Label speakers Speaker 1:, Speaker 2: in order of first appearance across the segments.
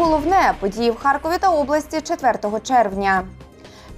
Speaker 1: головне події в Харкові та області 4 червня.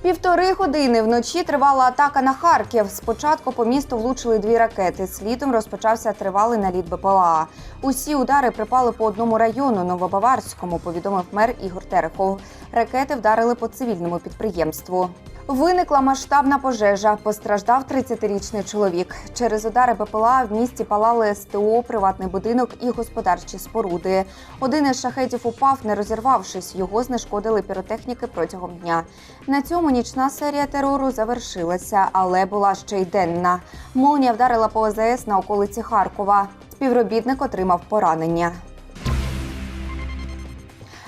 Speaker 1: Півтори години вночі тривала атака на Харків. Спочатку по місту влучили дві ракети. Слідом розпочався тривалий наліт БПЛА. Усі удари припали по одному району Новобаварському, повідомив мер Ігор Терехов. Ракети вдарили по цивільному підприємству. Виникла масштабна пожежа. Постраждав 30-річний чоловік. Через удари БПЛА в місті палали СТО, приватний будинок і господарчі споруди. Один із шахетів упав, не розірвавшись. Його знешкодили піротехніки протягом дня. На цьому нічна серія терору завершилася, але була ще й денна. Молнія вдарила по ОЗС на околиці Харкова. Співробітник отримав поранення.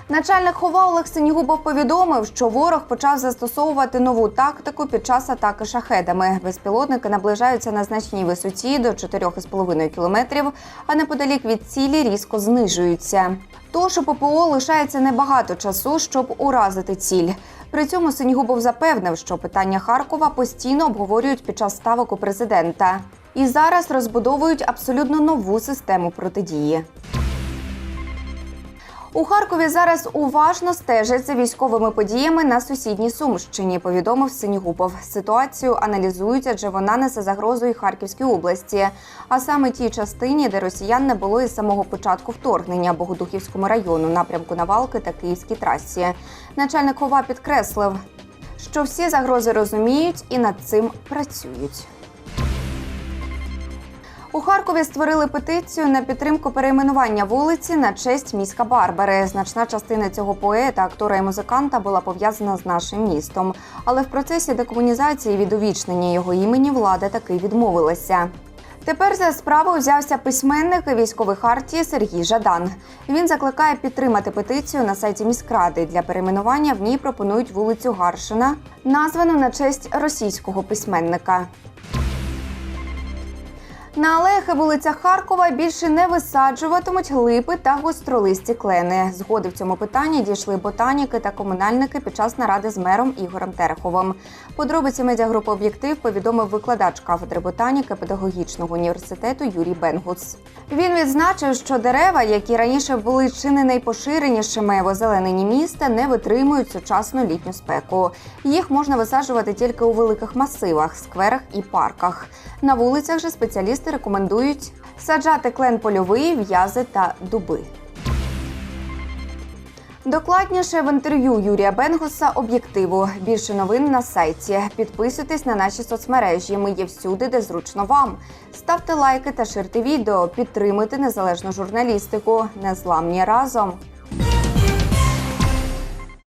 Speaker 1: Начальник хова Олег Синігубов повідомив, що ворог почав застосовувати нову тактику під час атаки шахедами. Безпілотники наближаються на значній висоті до 4,5 кілометрів, а неподалік від цілі різко знижуються. Тож у ППО лишається небагато часу, щоб уразити ціль. При цьому Синігубов запевнив, що питання Харкова постійно обговорюють під час ставок у президента. І зараз розбудовують абсолютно нову систему протидії. У Харкові зараз уважно стежать за військовими подіями на сусідній Сумщині. Повідомив Синігубов. Ситуацію аналізують, адже вона несе загрозу і Харківській області, а саме тій частині, де росіян не було із самого початку вторгнення Богодухівському району, напрямку Навалки та Київській трасі. Начальник ОВА підкреслив, що всі загрози розуміють і над цим працюють. У Харкові створили петицію на підтримку перейменування вулиці на честь міська Барбари. Значна частина цього поета, актора і музиканта була пов'язана з нашим містом. Але в процесі декомунізації від увічнення його імені влада таки відмовилася. Тепер за справу взявся письменник і військовий хартії Сергій Жадан. Він закликає підтримати петицію на сайті міськради. Для перейменування в ній пропонують вулицю Гаршина, названу на честь російського письменника. На алеях і вулицях Харкова більше не висаджуватимуть липи та гостролисті клени. Згоди в цьому питанні дійшли ботаніки та комунальники під час наради з мером Ігорем Тереховим. Подробиці медіагрупи об'єктив повідомив викладач кафедри ботаніки педагогічного університету Юрій Бенгус. Він відзначив, що дерева, які раніше були чи не найпоширенішими в озелененні міста, не витримують сучасну літню спеку. Їх можна висаджувати тільки у великих масивах, скверах і парках. На вулицях же спеціалісти рекомендують саджати клен польовий, в'язи та дуби. Докладніше в інтерв'ю Юрія Бенгуса об'єктиву. Більше новин на сайті. Підписуйтесь на наші соцмережі. Ми є всюди, де зручно вам. Ставте лайки та ширте відео. Підтримуйте незалежну журналістику. Незламні разом.